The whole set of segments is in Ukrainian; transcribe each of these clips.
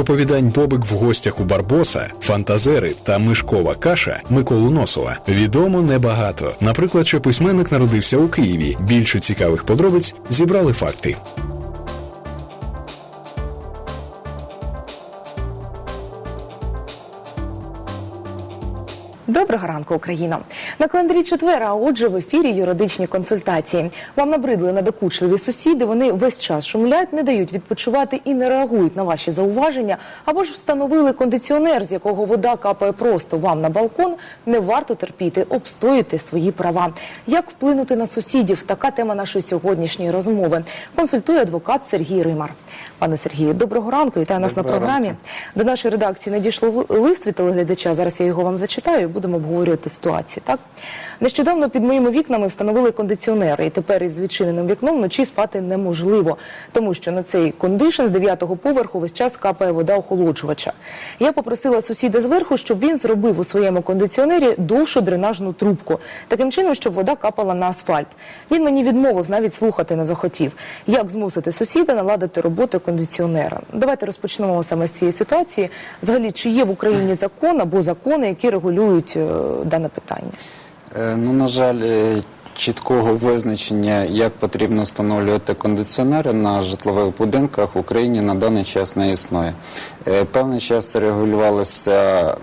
Оповідань Бобик в гостях у Барбоса, фантазери та мишкова каша Миколу Носова відомо небагато. Наприклад, що письменник народився у Києві. Більше цікавих подробиць зібрали факти. Доброго ранку, Україна. На календарі четвера, а отже, в ефірі юридичні консультації. Вам набридли надокучливі сусіди. Вони весь час шумлять, не дають відпочивати і не реагують на ваші зауваження. Або ж встановили кондиціонер, з якого вода капає просто вам на балкон. Не варто терпіти, обстоюйте свої права. Як вплинути на сусідів? Така тема нашої сьогоднішньої розмови. Консультує адвокат Сергій Римар. Пане Сергію, доброго ранку. Вітаю нас на програмі. ранку. До нашої редакції надійшло лист від телеглядача. Зараз я його вам зачитаю. Будемо обговорювати ситуацію. Так нещодавно під моїми вікнами встановили кондиціонери, і тепер із відчиненим вікном вночі спати неможливо, тому що на цей кондишн з дев'ятого поверху весь час капає вода охолоджувача. Я попросила сусіда зверху, щоб він зробив у своєму кондиціонері довшу дренажну трубку, таким чином, щоб вода капала на асфальт. Він мені відмовив, навіть слухати не захотів. Як змусити сусіда наладити роботу кондиціонера? Давайте розпочнемо саме з цієї ситуації. Взагалі, чи є в Україні закон або закони, які регулюють дане питання? Е, Ну, на жаль, е, чіткого визначення, як потрібно встановлювати кондиціонери на житлових будинках в Україні на даний час не існує. Е, Певний час це регулювалося е,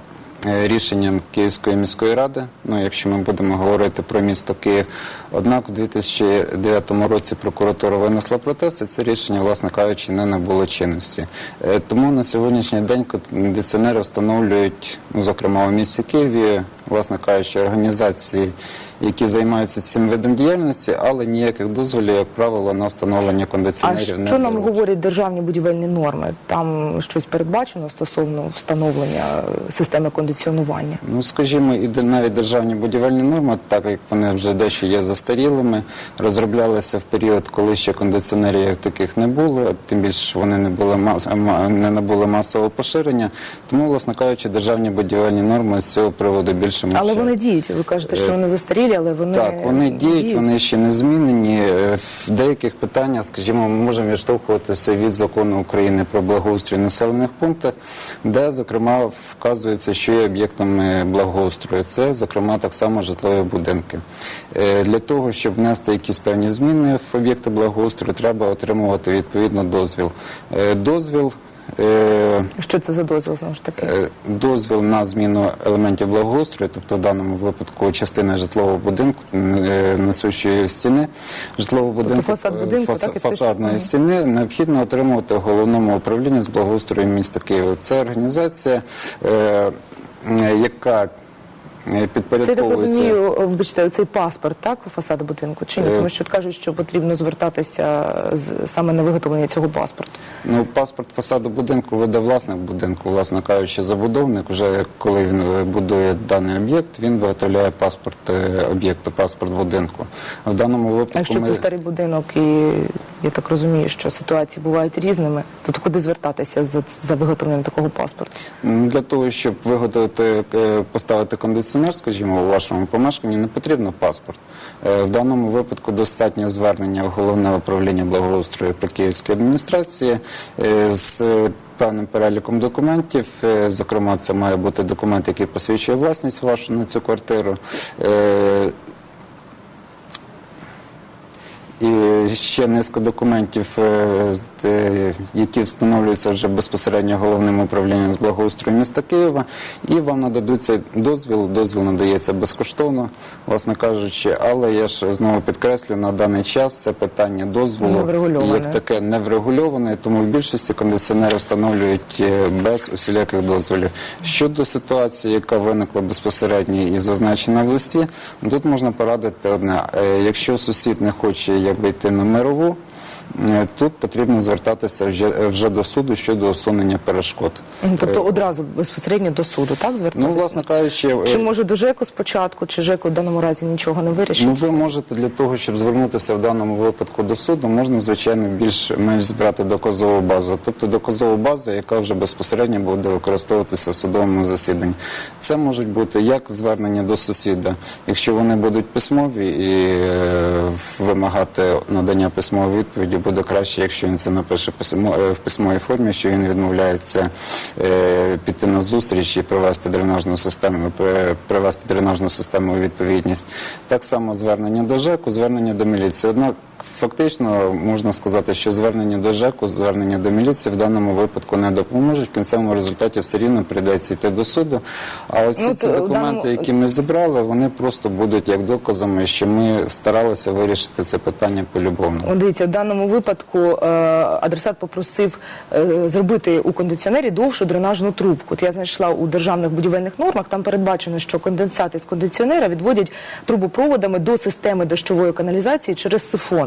рішенням Київської міської ради, ну, якщо ми будемо говорити про місто Київ. Однак у 2009 році прокуратура винесла протест, і це рішення, власне кажучи, не набуло чинності. Е, Тому на сьогоднішній день кондиціонери встановлюють, ну, зокрема у місті Києві, власне кажучи, організації, які займаються цим видом діяльності, але ніяких дозволів, як правило, на встановлення А кондиціонерів не що нам говорять державні будівельні норми? Там щось передбачено стосовно встановлення системи кондиціонування? Ну, скажімо, і навіть державні будівельні норми, так як вони вже дещо є застарілими, розроблялися в період, коли ще кондиціонерів як таких не було, тим більше вони не були мас... не набули масового поширення. Тому, власне кажучи, державні будівельні норми з цього приводу більше Але вони діють. Ви кажете, що Е, вони застарілі, але вони Так, вони діють, вони ще не змінені. Е, В деяких питаннях, скажімо, ми можемо відштовхуватися від закону України про благоустрій населених пунктах, де, зокрема, вказується, що є об'єктами благоустрою. Це, зокрема, так само житлові будинки. Е, Для того, щоб внести якісь певні зміни в об'єкти благоустрою, треба отримувати відповідно дозвіл. Е, Дозвіл. Е, Що це за дозвіл знову ж таки? Е, дозвіл на зміну елементів благоустрою, тобто в даному випадку частина житлового будинку, е, несущої стіни житлового будинку, фасад е, будинку, фас- так, фасадної стіни необхідно отримувати в головному управлінні з благоустрою міста Києва. Це організація, яка е, Це я так розумію, е, вибачте, цей паспорт, так, фасаду будинку? Чи ні? Е. Тому що кажуть, що потрібно звертатися з, саме на виготовлення цього паспорту. Ну, паспорт фасаду будинку веде власник будинку, власне кажучи, забудовник. Вже коли він е, будує даний об'єкт, він виготовляє паспорт е, об'єкту, паспорт будинку. В даному А випадку якщо ми це старий будинок, і я так розумію, що ситуації бувають різними, то куди звертатися за, за виготовленням такого паспорту? Для того, щоб виготовити, е, поставити кондиціонер, скажімо, у вашому помешканні, не потрібно паспорт. Е, В даному випадку достатньо звернення в головне управління благоустрою при Київській адміністрації е, з певним переліком документів. Е, Зокрема, це має бути документ, який посвідчує власність вашу на цю квартиру. І ще низка документів, е, е, які встановлюються вже безпосередньо головним управлінням з благоустрою міста Києва, і вам нададуться дозвіл. Дозвіл надається безкоштовно, власне кажучи. Але я ж знову підкреслю, на даний час це питання дозволу як таке не врегульоване, тому в більшості кондиціонери встановлюють е, без усіляких дозволів. Щодо ситуації, яка виникла безпосередньо і зазначена в листі, тут можна порадити одне: якщо сусід не хоче якби йти на мирову. Е, Тут потрібно звертатися вже, вже до суду щодо усунення перешкод. Тобто Е, одразу безпосередньо до суду, так звертатися? Ну, власне кажучи, е, Чи може до ЖЕКу спочатку, чи ЖЕКу в даному разі нічого не вирішить? Ну, ви можете для того, щоб звернутися в даному випадку до суду, можна звичайно більш-менш збирати доказову базу, тобто доказову базу, яка вже безпосередньо буде використовуватися в судовому засіданні. Це можуть бути як звернення до сусіда, якщо вони будуть письмові і е, вимагати надання письмової відповіді тоді буде краще, якщо він це напише письмо, е, в письмовій формі, що він відмовляється е, піти на зустріч і привести дренажну систему, при- привести дренажну систему у відповідність. Так само звернення до ЖЕКу, звернення до міліції. Однак фактично можна сказати, що звернення до ЖЕКу, звернення до міліції в даному випадку не допоможуть. В кінцевому результаті все рівно прийдеться йти до суду. А ось Ну, ці документи, даному- які ми зібрали, вони просто будуть як доказами, що ми старалися вирішити це питання полюбовно. Дивіться, в даному випадку е, адресат попросив е, зробити у кондиціонері довшу дренажну трубку. От я знайшла у державних будівельних нормах, там передбачено, що конденсати з кондиціонера відводять трубопроводами до системи дощової каналізації через сифон.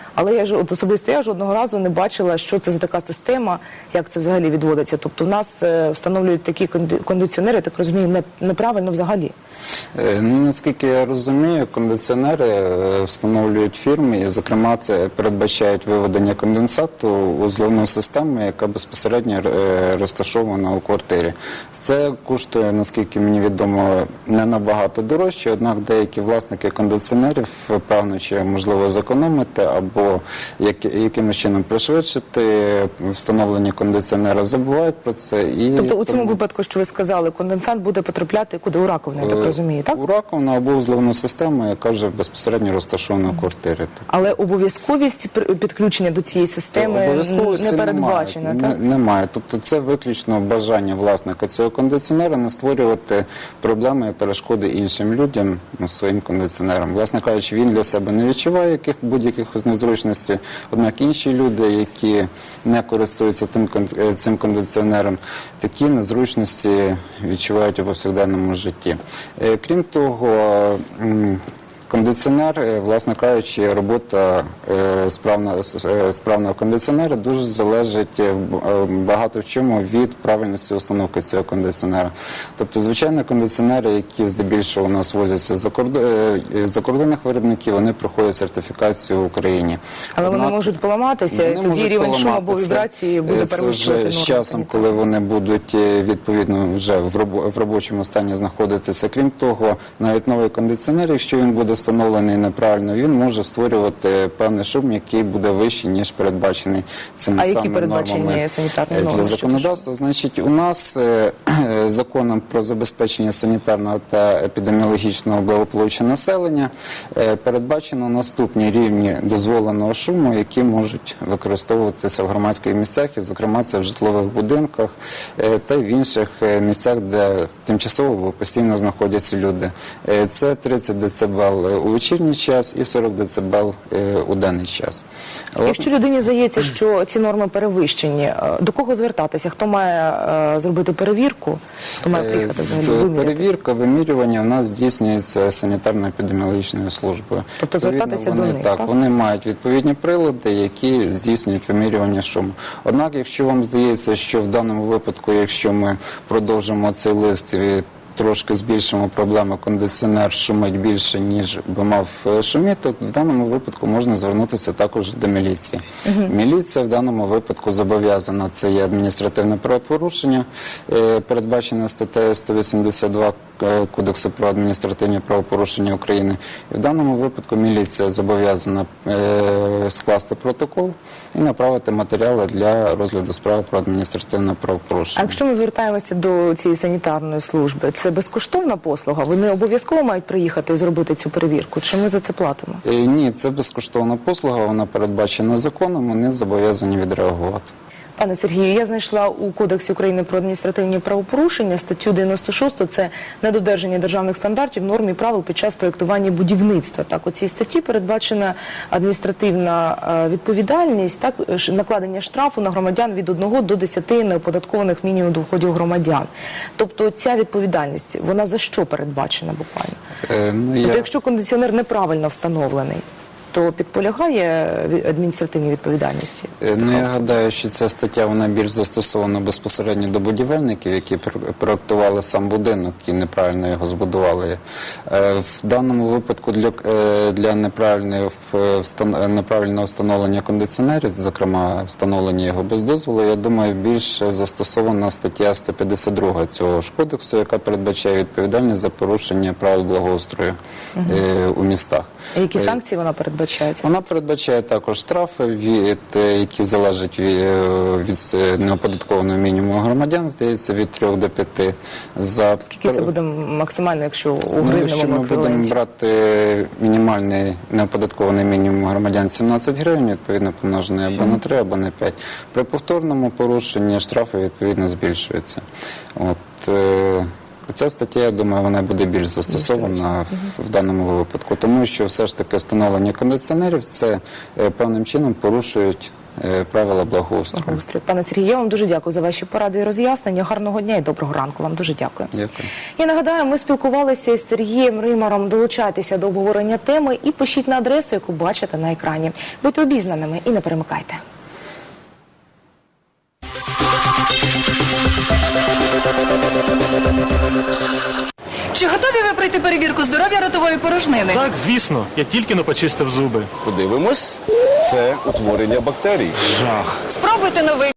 Але я ж от особисто я жодного разу не бачила, що це за така система, як це взагалі відводиться. Тобто, в нас е, встановлюють такі конди- кондиціонери, так розумію, не, неправильно взагалі. Е, Ну, наскільки я розумію, кондиціонери е, встановлюють фірми, і, зокрема, це передбачають виведення конденсату у зливну систему, яка безпосередньо розташована у квартирі. Це коштує, наскільки мені відомо, не набагато дорожче, однак деякі власники кондиціонерів, прагнучи, можливо, зекономити або як, якимось чином пришвидшити встановлення кондиціонера, забувають про це. І Тобто, у цьому випадку, що ви сказали, конденсат буде потрапляти куди у раковину, я так Е, розумію, так? У раковину або в зливну систему, яка вже безпосередньо розташована в квартирі. Тобто Але обов'язковість підключення до цієї системи не передбачена, немає. так? Не- Немає. Тобто це виключно бажання власника цього кондиціонера не створювати проблеми і перешкоди іншим людям ну, своїм кондиціонерам. Власне кажучи, він для себе не відчуває яких будь-яких незручностей. Однак інші люди, які не користуються тим е, цим кондиціонером, такі незручності відчувають у повсякденному житті. Е, Крім того, Кондиціонер, е, власне кажучи, робота е, справна- е, справного кондиціонера дуже залежить багато в чому від правильності установки цього кондиціонера. Тобто, звичайно, кондиціонери, які здебільшого у нас возяться за кордон закордонних виробників, вони проходять сертифікацію в Україні. Але вони можуть поламатися, і тоді рівень шуму або вібрації буде Це вже з часом, коли вони будуть відповідно вже в робочому стані знаходитися. Крім того, навіть новий кондиціонер, якщо він буде встановлений неправильно, він може створювати певний шум, який буде вищий ніж передбачений цими А самими нормами санітарні е, для законодавства. Значить, у нас е, е, законом про забезпечення санітарного та епідеміологічного благополуччя населення передбачено наступні рівні дозволеного шуму, які можуть використовуватися в громадських місцях, і, зокрема, це в житлових будинках та в інших місцях, де тимчасово або постійно знаходяться люди. Це 30 дБ у вечірній час і 40 дБ е, у денний час. Якщо людині здається, що ці норми перевищені, е, до кого звертатися? Хто має е, зробити перевірку? Хто має приїхати взагалі? Перевірка, вимірювання у нас здійснюється санітарно-епідеміологічною службою. Тобто звертатися вони, до них, так, так? вони мають відповідні прилади, які здійснюють вимірювання шуму. Однак, якщо вам здається, що в даному випадку, якщо ми продовжимо цей лист трошки збільшимо проблему, кондиціонер шумить більше, ніж би мав е, шуміти, в даному випадку можна звернутися також до міліції. Міліція в даному випадку зобов'язана, це є адміністративне правопорушення, е, передбачене статтею 182 е, Кодексу про адміністративні правопорушення України. І в даному випадку міліція зобов'язана е, скласти протокол і направити матеріали для розгляду справи про адміністративне правопорушення. А якщо ми звертаємося до цієї санітарної служби, це безкоштовна послуга? Вони обов'язково мають приїхати і зробити цю перевірку? Чи ми за це платимо? Е, Ні, це безкоштовна послуга, вона передбачена законом, вони зобов'язані відреагувати. Пане Сергію, я знайшла у Кодексі України про адміністративні правопорушення статтю 96, це недодержання державних стандартів, норм і правил під час проєктування будівництва. Так, у цій статті передбачена адміністративна е, відповідальність, так, накладення штрафу на громадян від 1 до 10 неоподаткованих мінімум доходів громадян. Тобто ця відповідальність, вона за що передбачена буквально? Е, Ну, Тобто, я... якщо кондиціонер неправильно встановлений, то підполягає адміністративній відповідальності? Е, Ну, я гадаю, що ця стаття вона більш застосована безпосередньо до будівельників, які пр- проектували сам будинок і неправильно його збудували. Е, В даному випадку для, е, для неправильного встановлення кондиціонерів, зокрема встановлення його без дозволу, я думаю, більш застосована стаття 152 цього ж кодексу, яка передбачає відповідальність за порушення правил благоустрою у містах. Які санкції вона передбачає? Передбачається? Вона передбачає також штрафи, від, е, які залежать від, е, е, неоподаткованого мінімуму громадян, здається, від 3 до 5. За Скільки це буде максимально, якщо у Ну, якщо ми гривневому будемо брати мінімальний неоподаткований мінімум громадян 17 гривень, відповідно помножений або на 3, або на 5. При повторному порушенні штрафи відповідно збільшуються. От, Ця стаття, я думаю, вона буде більш застосована в, в даному випадку, тому що все ж таки встановлення кондиціонерів це е, певним чином порушують е, правила благоустрою. Благоустрою. Пане Сергію, я вам дуже дякую за ваші поради і роз'яснення. Гарного дня і доброго ранку. Вам дуже дякую. Дякую. Я нагадаю, ми спілкувалися з Сергієм Римаром. Долучайтеся до обговорення теми і пишіть на адресу, яку бачите на екрані. Будьте обізнаними і не перемикайте. Чи готові ви пройти перевірку здоров'я ротової порожнини? Так, звісно, я тільки но почистив зуби. Подивимось, це утворення бактерій. Жах. Спробуйте новий